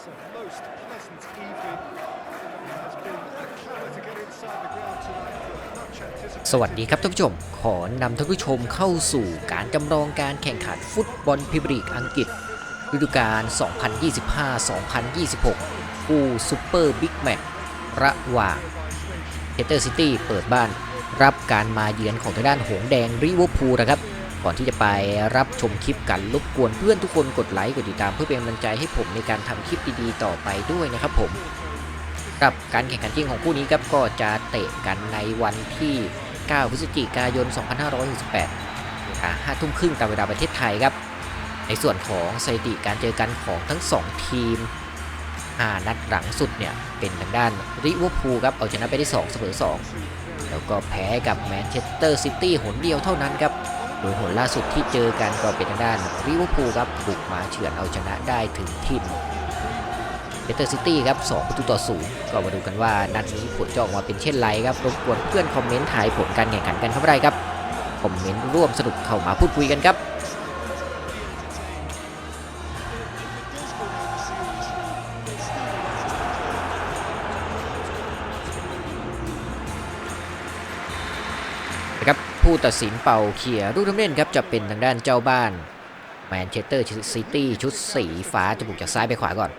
It's a most pleasant evening. It has been a clamour to get inside the ground tonight for much anticipated. สวัสดีครับท่านผู้ชม ขอนำท่านผู้ชมเข้าสู่การจำลองการแข่งขันฟุตบอลพรีเมียร์ลีกอังกฤษฤดูกาล 2025-2026 คู่ซูเปอร์บิ๊กแมตช์ระหว่างเฮเตอร์ซิตี้เปิดบ้านรับการมาเยือนของทางด้านหงแดงริเวอร์พูลนะครับ ก่อนที่จะไปรับชมคลิปกันรบกวนเพื่อนทุกคนกดไลค์กดติดตามเพื่อเป็นกำลังใจให้ผมในการทำคลิปดีๆต่อไปด้วยนะครับผมกับการแข่งขันจริงของคู่นี้ครับก็จะเตะกันในวันที่ 9 พฤศจิกายน 2568เวลา5ทุ่มครึ่งตามเวลาประเทศไทยครับ ในส่วนของสถิติการเจอกันของทั้ง 2 ทีม5นัดหลังสุดเนี่ย เป็นทางด้านริเวอร์พูลครับ เอาชนะไปได้2เสมอ2แล้วก็แพ้กับแมนเชสเตอร์ซิตี้หนเดียวเท่านั้นครับ โดยผลล่าสุดที่เจอกันก็เป็นทางด้านริเวอร์พูลครับบุกมาเฉือนเอาชนะได้ถึงถิ่นเบเตอร์ซิตี้ครับ2ประตูต่อศูนย์ก็มาดูกันว่านัดนี้ผลจะออกมาเป็นเช่นไรครับรบกวนเพื่อนคอมเมนต์ถ่ายผลการแข่งขันกันเข้าได้ครับคอมเมนต์ร่วมสนุกเข้ามาพูดคุยกันครับ ผู้ตัดสินเป่าเขี่ยลูกทำเล่นครับจะเป็นทางด้านเจ้าบ้านแมนเชสเตอร์ซิตี้ชุดสีฟ้าจะบุกจากซ้ายไปขวาก่อน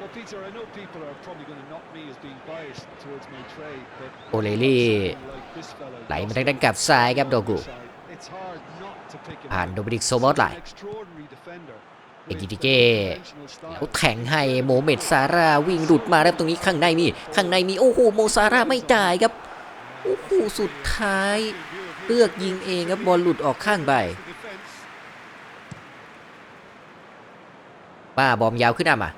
Well, Peter, I know people are probably going to knock me as being biased towards my trade, but โอเลลี่ like this fella ไหลมาทางด้านกลับซ้ายครับโดกุ It's hard not to pick him ผ่าน out. โดมินิกโซบอสไหล An extraordinary defender เอกิ with ติเก้ conventional style. แล้วแข่งให้โมเมดซาร่าวิ่งหลุดมาแล้วตรงนี้ข้างในมี ข้างในมี โอ้โห โมซาร่าไม่จ่ายครับ โอ้โห สุดท้าย เลือกยิงเองครับบอลหลุดออกข้างไปป้าบอมยาวขึ้นอะมา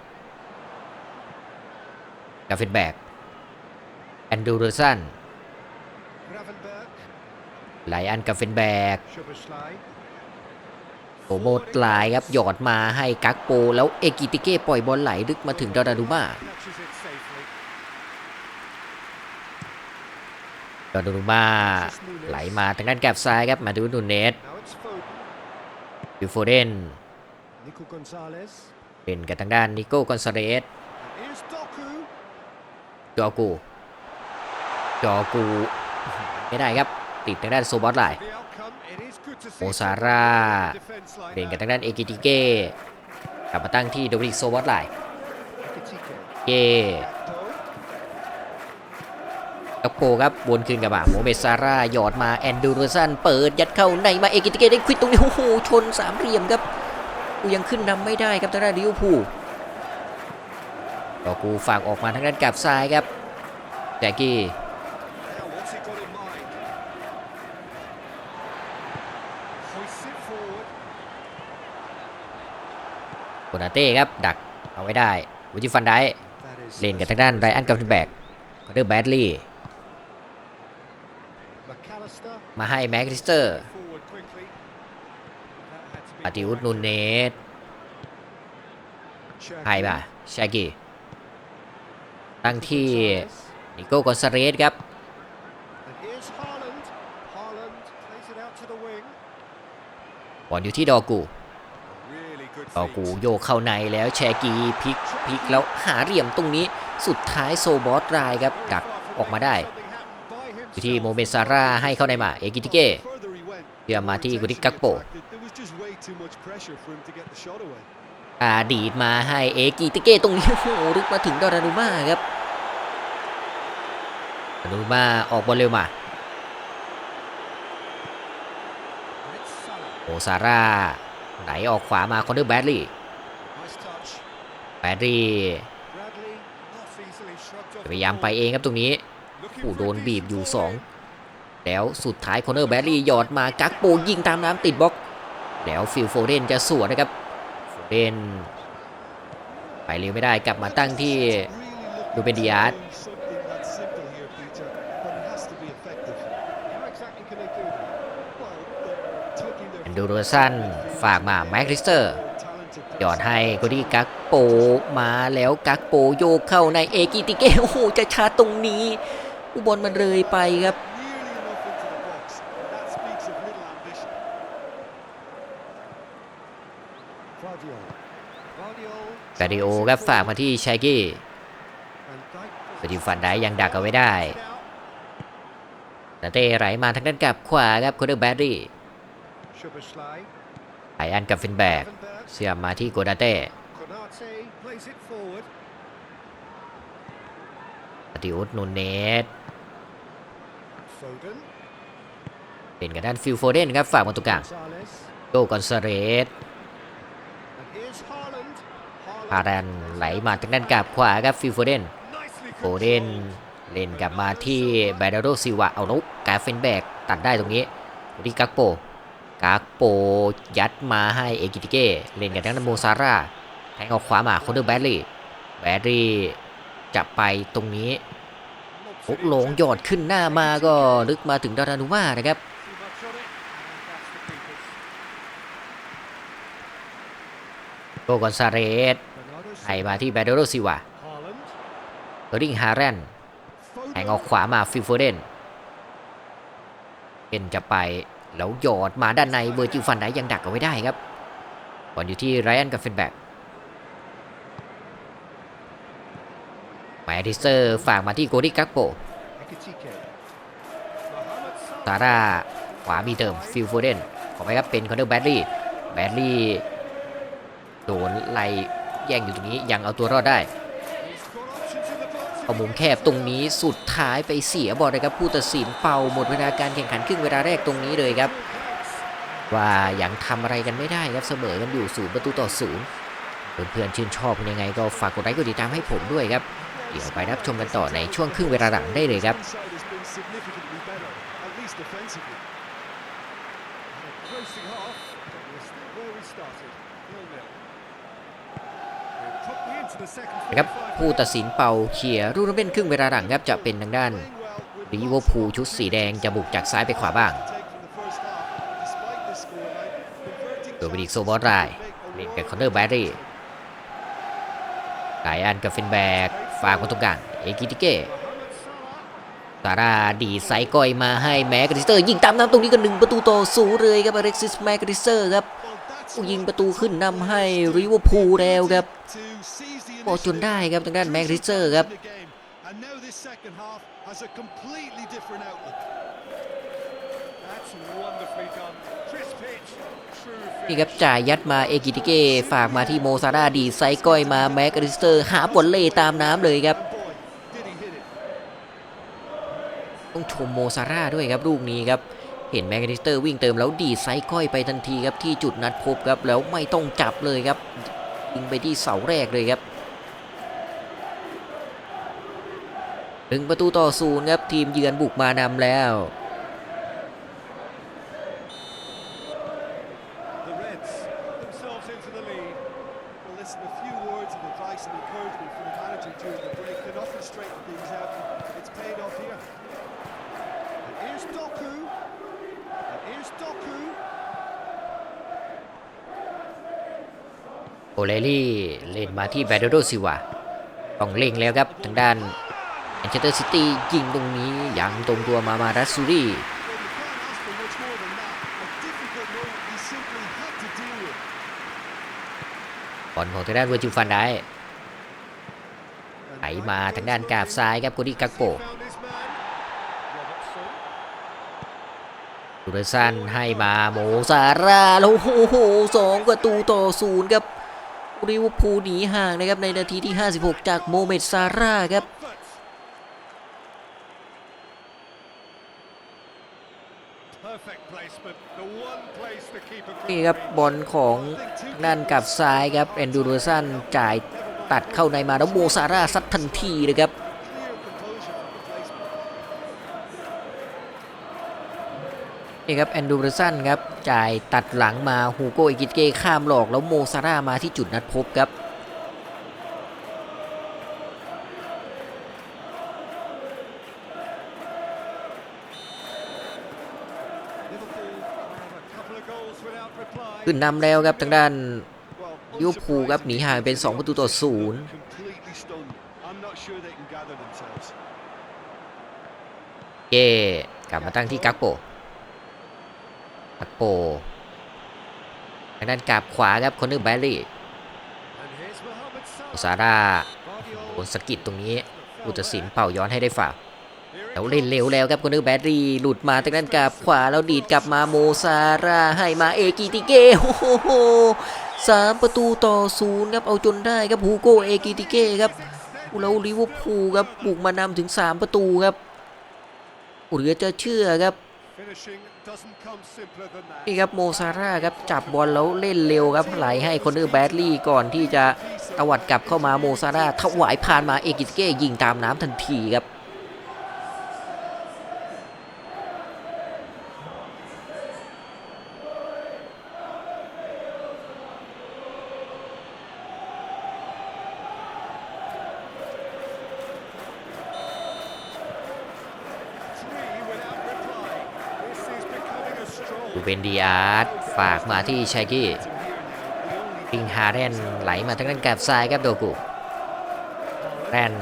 กาเฟนแบกแอนดูเรสัน Gravenberg, ไลอันกาเฟนแบกโอโมดลายครับหยอดมาให้กักโป แล้วเอกิติเก้ปล่อยบอลไหลลึกมาถึงดอราดูมา catches it safely. ดอราดูมาไหลมาทางด้านแกบซ้ายครับมาดูนูเนส Now it's Foden, ยูโฟเดนเป็นกับทางด้านนิโก้กอนซาเรสจอกูจอกูไม่ได้ครับติดทางด้านโซบอสไลโมซาร่าเป็นกับทางด้านเอกิติเก้กลับมาตั้งที่โดมินิกโซบอสไลเก้ Doe, กักโปครับวนคืนกับมาโมเมซาร่าหยอดมาแอนดูโรสันเปิดยัดเข้าในมาเอกิติเกได้ควิดตรงนี้โอ้โหชนสามเหลี่ยมครับกูยังขึ้นนำไม่ได้ครับทางด้านลิเวอร์พูลก็กูฝากออกมาทางด้านกับซ้ายครับแจ็กกี้โคนาเต้ครับดักเอาไว้ได้วิจิฟันได้เล่นกับทางด้านไรอันกัฟแบกคอนเดอร์แบดลี่ มาให้แม็กริสเตอร์ forward quickly. That had to be ปาติอุนูเนสให้ป่ะแชกกี้ตั้งที่นิโก้กอนซาเรสครับบอลอยู่ที่ดอกูดอกูโยกเข้าในแล้วแชกีพลิกพลิกแล้วหาเหลี่ยมตรงนี้สุดท้ายโซบอสรายครับดักออกมาได้ อยู่ที่โมเมซาร่าให้เข้าในมาเอกิติเก้เพื่อมาที่กุติกักโปอาดีดมาให้เอกิติเก้ตรงนี้โอ้โหลึกมาถึงดอรานูมาครับดอรานูมาออกบอลเร็วมาโอซาร่าไหลออกขวามาคอนเดอร์แบดลี่แบดลี่พยายามไปเองครับตรงนี้ Looking โอ้โดนบีบอยู่ 2 แล้วสุดท้ายคอนเนอร์แบดลี่หยอดมากักโปยิงตามน้ำติดบล็อก แล้วฟิลโฟเดนจะสวนนะครับโฟเดนไปเร็วไม่ได้กลับมาตั้งที่ Really looking Ruben to Dias. do something that's simple here, Peter, but it has to be effective. How exactly can they do that? Well, they're taking their แอนดูโรสันฝากมาแม็กริสเตอร์หยอดให้โกดี้กักโปมาแล้วกักโปโยกเข้าในเอกิติเกโอ้โหจะชาตรงนี้ อุบลมันเลยไปครับกาดิโอครับฝากมาที่ชายกี้สติฟันได้ยังดักเอาไว้ได้นาเต้ไหลมาทางด้านกับขวาครับโคเดอร์แบดดี้ไออันกับฟินแบกเสียบมาที่โกดาเต้ปฏิอุตนูเนท เป็นกับด้านฟิลโฟเดนครับฝากมาตรงกลาง Gonzalez. โกกอนซาเรส And here's Haaland. พารันไหลมาทางด้านกลับขวาครับฟิลโฟเดน Nicely โฟเดนเล่นกลับมาที่แบดโรซิวะเอานุกกาเฟนแบกตัดได้ตรงนี้ที่กักโปกักโปยัดมาให้เอกิติเก้เล่นกับทางด้านโมซาร่าแทงออกขวามาโคเดอร์แบดลี่แบดลี่จะไปตรงนี้ ลุกหลงยอดขึ้นหน้ามาก็ลึกมาถึงดารานูมานะครับโกกอนซาเรส Bernardo ให้มาที่แบดโรซิวะ Haaland. เอริงฮาร์เรนแทงออกขวามาฟิลโฟเดนเป็นจะไปแล้วหยอดมาด้านในเบอร์จิฟันไดยังดักเอาไว้ได้ครับบอลอยู่ที่ไรอันกับเฟนแบก แมดิเตอร์ฝากมาที่โกดิกักโปซาร่าขวามีเติมฟิลโฟเดนขอไปครับเป็นคอนเดอร์แบดลี่แบดลี่โดนไล่แย่งอยู่ตรงนี้ยังเอาตัวรอดได้เอามุมแคบตรงนี้สุดท้ายไปเสียบอลนะครับผู้ตัดสินเป่าหมดเวลาการแข่งขันครึ่งเวลาแรกตรงนี้เลยครับ ว่ายังทำอะไรกันไม่ได้ครับเสมอกันอยู่ศูนย์ประตูต่อศูนย์เพื่อนๆชื่นชอบเป็นยังไงก็ฝากกดไลค์กดติดตามให้ผมด้วยครับ เดี๋ยวไปรับชมกันต่อในช่วงครึ่งเวลาหลังได้เลยครับนะครับผู้ตัดสินเป่าเขียรูนเบนครึ่งเวลาหลังครับจะเป็นทางด้านลิเวอร์พูลชุดสีแดงจะบุกจากซ้ายไปขวาบ้างโดมินิกโซบอสไรเล่นกับคอนเนอร์แบรรี่ไกอันกับเฟนแบก ฝากมาตรงกลางเอกิติเก้ซาร่าดีไซก้อยมาให้แม็กริสเตอร์ ยิงตามน้ำตรงนี้ก็หนึ่งประตูต่อศูนย์เลยครับอเล็กซิสแม็กริสเตอร์ครับยิงประตูขึ้นนำให้ริวอพูแล้วครับบอลจนได้ครับทางด้านแม็กริสเตอร์ครับ นี่ครับจ่ายยัดมาเอกิติเก้ฝากมาที่โมซาร่าดีไซด์ก้อยมาแม็กริสเตอร์ หาบอลเล่ตามน้ำเลยครับต้องชมโมซาร่าด้วยครับลูกนี้ครับเห็นแม็กริสเตอร์วิ่งเติมแล้วดีไซด์ก้อยไปทันทีครับที่จุดนัดพบครับแล้วไม่ต้องจับเลยครับยิงไปที่เสาแรกเลยครับหนึ่งประตูต่อศูนย์ครับทีมเยือนบุกมานำแล้ว โอเลลี่เล่นมาที่แบดโดซิวาต้องเล่งแล้วครับทางด้านแมนเชสเตอร์ซิตี้ยิงตรงนี้ยังตรงตัวมามารัสซูรีบอลของทางด้านเวอร์จิฟันได้ไหลมาทางด้านกาบซ้ายครับโกดิกักโปดูเดซันให้มาโมซาร่าแล้วโอ้โหสองประตูต่อศูนย์ครับ ริเวอร์พูลหนีห่างนะครับในนาทีที่ 56 จากโมเมดซาร่าครับ Comfort. Perfect placement. The one place the keeper could นี่ครับบอลของทางด้านกลับซ้ายครับแอนดูเดซันจ่ายตัดเข้าในมาแล้วโมซาร่าซัดทันทีเลยครับ นี่ครับแอนดูเดสันครับจ่ายตัดหลังมาฮูโกอิกิเก้ข้ามหลอกแล้วโมซาร่ามาที่จุดนัดพบครับขึ้นนำแล้วครับทางด้าน Well, ลิเวอร์พูครับหนีห่างเป็น 2 ประตูต่อศูนย์เก้กลับมาตั้งที่กักโป กักโปทางด้านกาบขวาครับคอนเนอร์แบลลี่โอซาร่าโดนสกิดตรงนี้ผู้ตัดสินเป่าย้อนให้ได้ฝ่าแล้วเล่นเร็วแล้วครับคนนึกแบดรี่หลุดมาจากด้านกลับขวาแล้วดีดกลับมาโมซาร่าให้มาเอกิติเกโอ้โหสามประตูต่อศูนย์ครับเอาจนได้ครับฮูโกเอกิติเกครับอุแล้วลิเวอร์พูลครับบุกมานำถึง 3 ประตูครับเหลือจะเชื่อครับ นี่ครับโมซาร่าครับจับบอลแล้วเล่นเร็วครับไหลให้คนนึกแบดลี่ก่อนที่จะตวัดกลับเข้ามาโมซาร่าถวายผ่านมาเอกิสเกยิงตามน้ำทันทีครับ เบนดีอาร์ตฝากมาที่ชากี้ปิงฮาเรนไหลมาทางด้านแกบซ้ายครับโดกุแรน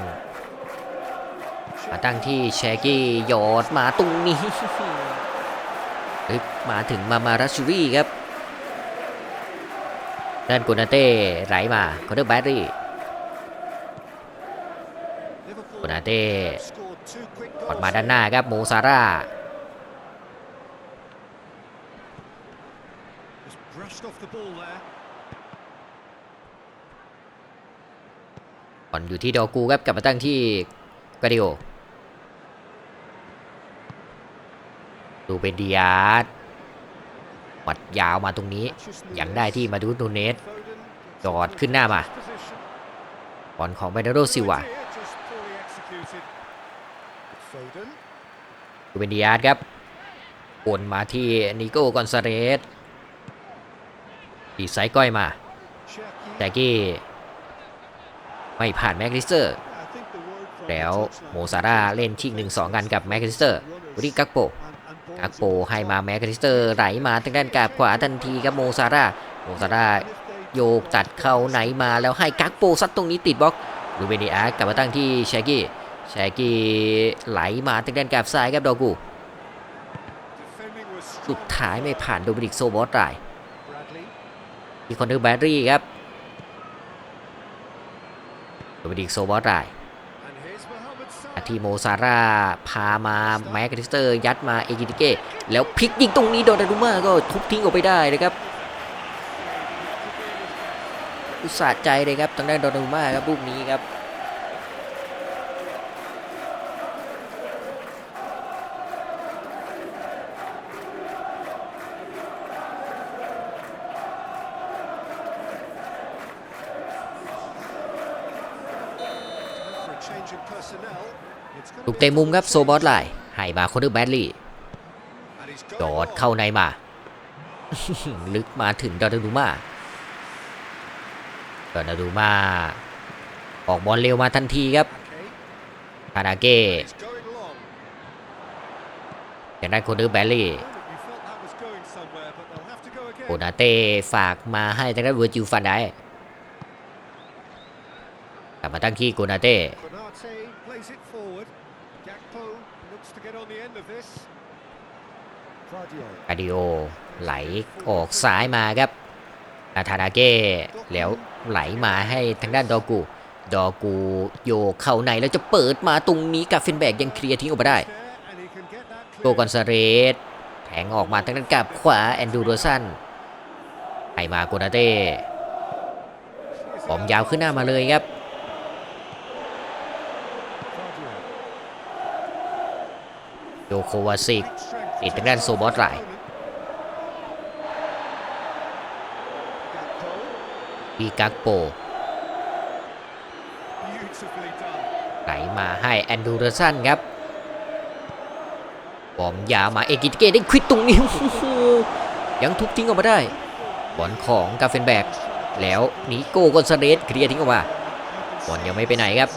มาตั้งที่แชกี้หยอดมาตรงนี้มาถึงมามารัชชูรี่ครับด้านกุนาเต้ไหลมาคอนเดอร์แบดรี่กุนาเต้กดมาด้านหน้าครับโมซาร่า brushed off the ball there. บอลอยู่ที่ดอกูครับกลับมาตั้งที่กาดิโอดูเป็นดีอาร์วัดยาวมาตรงนี้ยังได้ที่มาดูนูเนสจอดขึ้นหน้ามาบอลของเบนโดซิวาดูเป็นดีอาร์ครับโอนมาที่นิโก้กอนซาเรส ดีไซด์ก้อยมาแจ็กกี้ไม่ผ่านแม็กลิสเตอร์ แล้วโมซาร่าเล่นชิงหนึ่งสองกันกับแม็กลิสเตอร์ริกักโปกักโปให้มาแม็กลิสเตอร์ไหลมาทางด้านกาบขวาทันทีครับโมซาร่าโมซาร่าโยกตัดเข้าไหนมาแล้วให้กักโปซัดตรงนี้ติดบล็อกดูเบนดีอาร์กลับมาตั้งที่แชกี้แชกี้ไหลมาทางด้านกาบซ้ายครับดอกูสุดท้ายไม่ผ่านโดมินิกโซบอสไต อีคนเดอร์แบดรี่ครับโดมินิกโซบอสได้อา Salah. ทีโมซาร่าพามาแม็กนิสเตอร์ ยัดมาเอกิติเก้แล้วพลิกยิงตรงนี้โดนดารุมาก็ทุบทิ้งออกไปได้นะครับอุตส่าห์ใจเลยครับทางด้านดอนนารุมาครับลูกนี้ครับ ลูก be เตะมุมครับโซบอสไลน์ให้มาคอนเดอร์แบดลี่ And he's จ got อ it ด on. เข้าในมา ลึกมาถึงดอนนารุมาดอนนารุมาออกบอลเร็วมาทันทีครับ Okay. คานาเก้ He's going long. จากด้านคอนเดอร์แบดลี่ Moment you felt that was going somewhere, but they'll have to go โอ again. นาเต้ฝากมาให้ทางด้านเวอร์จิลฟันได้กลับมาตั้งที่โกนาเต้ คาดิโอไหลออกซ้ายมาครับนาธานาเก้แล้วไหลมาให้ทางด้านดอกูดอกูโยกเข้าในแล้วจะเปิดมาตรงนี้กาเฟนแบกยังเคลียร์ทิ้งออกมาได้ There, and he can get that โกกอนซาเรสแทงออกมาทางด้านกลับขวาแอนดูโรสันให้มาโกนาเต้บอมยาวขึ้นหน้ามาเลยครับ โยโควาซิกติดทางด้านโซบอสไลปีกักโปไหลมาให้แอนดูเรสันครับบอมยามาเอกิตเกได้ควิดตรงนี้ยังทุบทิ้งออกมาได้ บอลของกาเฟนแบก แล้วนิโก้กอนซาเรสเคลียร์ทิ้งออกมาบอลยังไม่ไปไหนครับ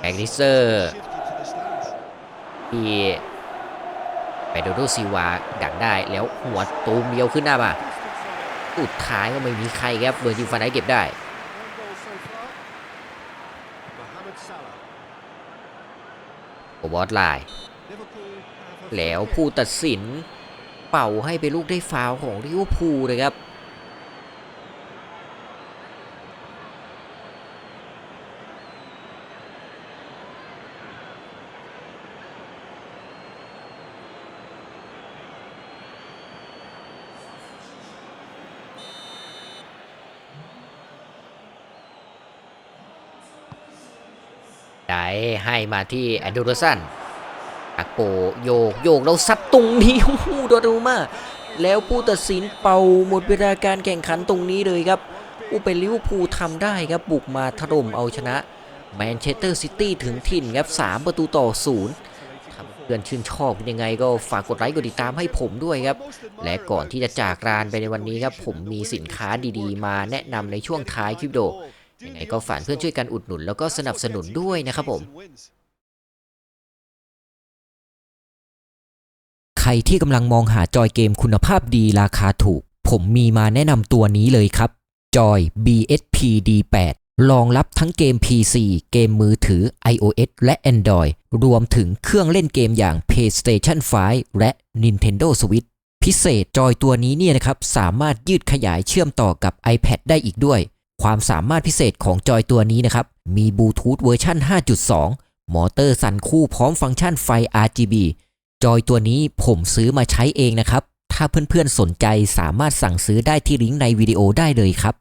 แอกลิเซอร์ ที่ไปโดโดซิวาดักได้แล้วหัวตูมเดียวขึ้นหน้ามาสุดท้ายก็ไม่มีใครครับเวอร์จิลฟันได้เก็บได้ One goal so far. Mohamed Salah. โอบอสไลน์ Liverpool have a แล้ว free kick. ผู้ตัดสินเป่าให้เป็นลูกได้ฟาวล์ของลิเวอร์พูลเลยครับ ได้ให้มาที่แอนดูโรสันอักโปโยกโยกแล้วซัดตรงนี้โอ้โหโดนรูมาแล้วผู้ตัดสินเป่าหมดเวลาการแข่งขันตรงนี้เลยครับอุเป็นลิเวอร์พูลทำได้ครับบุกมาถล่มเอาชนะแมนเชสเตอร์ซิตี้ถึงถิ่นครับ3ประตูต่อศูนย์ถ้าเพื่อนชื่นชอบเป็นยังไงก็ฝากกดไลค์กดติดตามให้ผมด้วยครับ และก่อนที่จะจากลานไปในวันนี้ครับผมมีสินค้าดีๆ มาแนะนำในช่วงท้ายคลิปวิดีโอ ยังไงก็ฝากเพื่อนช่วยกันอุดหนุนแล้วก็สนับสนุนด้วยนะครับผมใครที่กำลังมองหาจอยเกมคุณภาพดีราคาถูก ผมมีมาแนะนำตัวนี้เลยครับ จอย BSP D8 รองรับทั้งเกม PC เกมมือถือ iOS และ Android รวมถึงเครื่องเล่นเกมอย่าง PlayStation 5 และ Nintendo Switch พิเศษจอยตัวนี้เนี่ยนะครับ สามารถยืดขยายเชื่อมต่อกับ iPad ได้อีกด้วย ความสามารถพิเศษของจอยตัวนี้นะครับ มีบลูทูธเวอร์ชัน5.2 มอเตอร์สั่นคู่พร้อมฟังก์ชันไฟ RGB จอยตัวนี้ผมซื้อมาใช้เองนะครับ ถ้าเพื่อนๆสนใจสามารถสั่งซื้อได้ที่ลิงก์ในวิดีโอได้เลยครับ